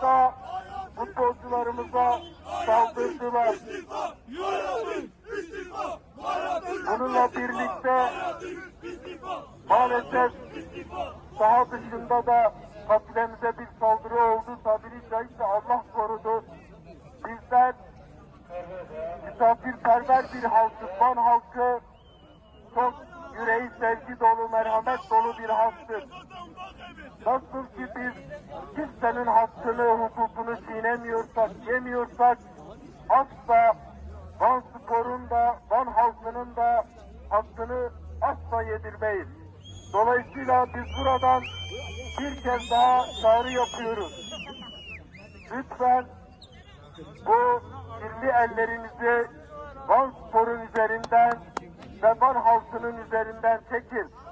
sahada futbolcularımıza saldırdılar. Bununla birlikte maalesef saha dışında da katilemize bir saldırı oldu. Tabiri caizse Allah korudu. Bizler misafirperver bir halkı, Van halkı çok yüreği sevgi dolu, merhamet dolu bir halktır. Nasıl ki biz kimsenin hakkını, hukukunu çiğnemiyorsak, yemiyorsak, asla Van Spor'un da, Van halkının da hakkını asla yedirmeyiz. Dolayısıyla biz buradan bir kez daha çağrı yapıyoruz. Lütfen bu kirli ellerinizi Van Spor'un üzerinden ve Van halkının üzerinden çekin.